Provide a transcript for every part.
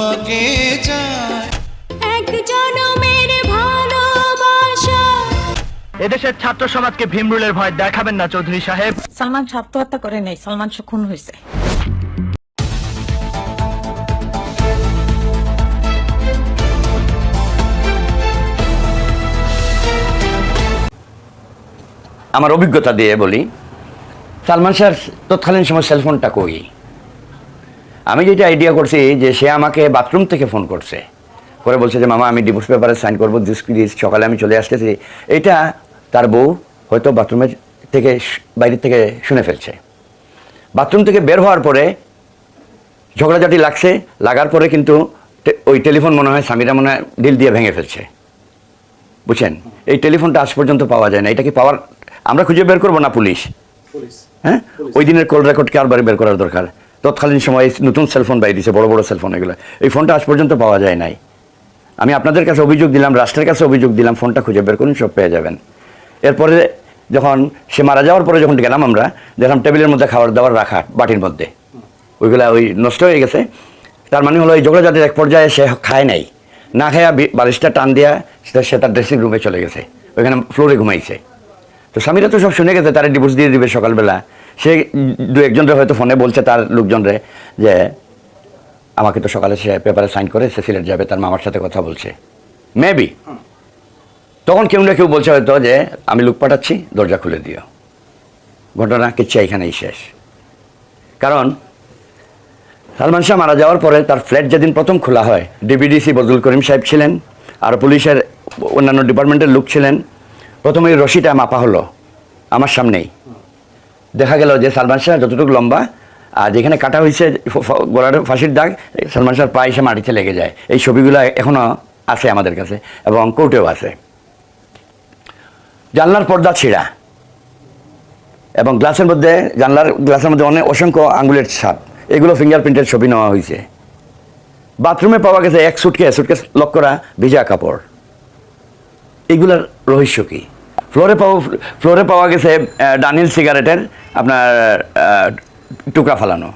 তোমাকে চায় এক জনমের ভালোবাসা। এদেশের ছাত্র সমাজকে ভীমরুলের ভয় দেখাবেন না চৌধুরী সাহেব। সালমান আত্মহত্যা করে নাই সালমান খুন হয়েছে আমার অভিজ্ঞতা দিয়ে বলি সালমান শাহর তৎকালীন সময় সেলফোনটা কই? আমি যেটা আইডিয়া করছি যে সে আমাকে বাথরুম থেকে ফোন করছে। করে বলছে যে মামা আমি ডিভোর্স পেপারে সাইন করব দিস প্লিজ সকালে আমি চলে আসতেছি। এটা তার বউ হয়তো বাথরুমের থেকে বাইরের থেকে শুনে ফেলছে। বাথরুম থেকে বের হওয়ার পরে ঝগড়াঝাটি লাগছে লাগার পরে কিন্তু ওই টেলিফোন মনে হয় স্বামীরা মনে হয় ডিল দিয়ে ভেঙে ফেলছে। বুঝছেন? এই টেলিফোনটা আজ পর্যন্ত পাওয়া যায় না। এটা কি পাওয়ার আমরা খুঁজে বের করব না পুলিশ? হ্যাঁ? ওই দিনের কল রেকর্ডকে আরবার বের করার দরকার। তৎকালীন সময় নতুন সেলফোন বাইরে দিয়েছে বড় বড় সেলফোন এগুলো। এই ফোনটা আজ পর্যন্ত পাওয়া যায় নাই। আমি আপনাদের কাছে অভিযোগ দিলাম, রাষ্ট্রের কাছে অভিযোগ দিলাম ফোনটা খুঁজে বের করুন, সব পেয়ে যাবেন। এরপরে যখন সে মারা যাওয়ার পরে যখন গেলাম আমরা, দেখলাম টেবিলের মধ্যে খাবার দাবার রাখা, বাটির মধ্যে। ওইগুলা ওই নষ্ট হয়ে গেছে। তার মানে হলো ওই এই ঝগড়াঝাটির এক পর্যায়ে সে খায় নাই। না খায়া বি- বালিশটা টান দিয়া সে- সে তার ড্রেসিং রুমে চলে গেছে। ওইখানে ফ্লোরে ঘুমাইছে। তো স্বামীরা তো সব শুনে গেছে, তারা ডিভোর্স দিয়ে দিবে সকালবেলা। সে দু একজনরে হয়তো ফোনে বলছে তার লোকজনরে যে, আমাকে তো সকালে সে পেপারে সাইন করে সে সিলেট যাবে, তার মামার সাথে কথা বলছে। মেবি তখন কেউ না কেউ বলছে হয়তো যে, আমি লুক পাঠাচ্ছি, দরজা খুলে দিও। ঘটনা কিচ্ছা এখানেই শেষ। কারণ সালমান শাহ মারা যাওয়ার পরে তার ফ্ল্যাট যেদিন প্রথম খোলা হয় ডিবিডিসি বজলুল করিম সাহেব ছিলেন, আর পুলিশের অন্যান্য ডিপার্টমেন্টের লোক ছিলেন প্রথমে রশিটা মাপা হলো আমার সামনেই। দেখা গেল যে সালমান শাহ যতটুকু লম্বা, আর যেখানে কাটা হয়েছে গলার ফাঁসির দাগ সালমান শাহ পা এসে মাটিতে লেগে যায়। এই ছবিগুলো এখনও আছে আমাদের কাছে এবং কোর্টেও আছে। জানলার পর্দা ছিঁড়া এবং গ্লাসের মধ্যে, জানলার গ্লাসের মধ্যে অনেক অসংখ্য আঙ্গুলের ছাপ। এগুলো ফিঙ্গারপ্রিন্টের ছবি নেওয়া হয়েছে। বাথরুমে পাওয়া গেছে এক সুটকে সুটকে লক করা ভিজা কাপড়। এগুলার রহস্য কি? ফ্লোরে পাওয়া ফ্লোরে পাওয়া গেছে ডানিল সিগারেটের আপনার টুকরা ফালানো।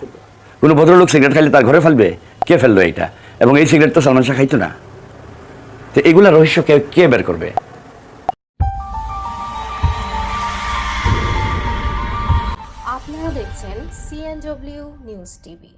কোনো ভদ্রলোক সিগারেট খাইলে তার ঘরে ফেলবে? কে ফেলল এটা এবং এই সিগারেট তো সালমান শাহ খাইতো না। তো এগুলা রহস্য কে কে বের করবে? আপনারা দেখছেন সিএনডব্লিউ নিউজ টিভি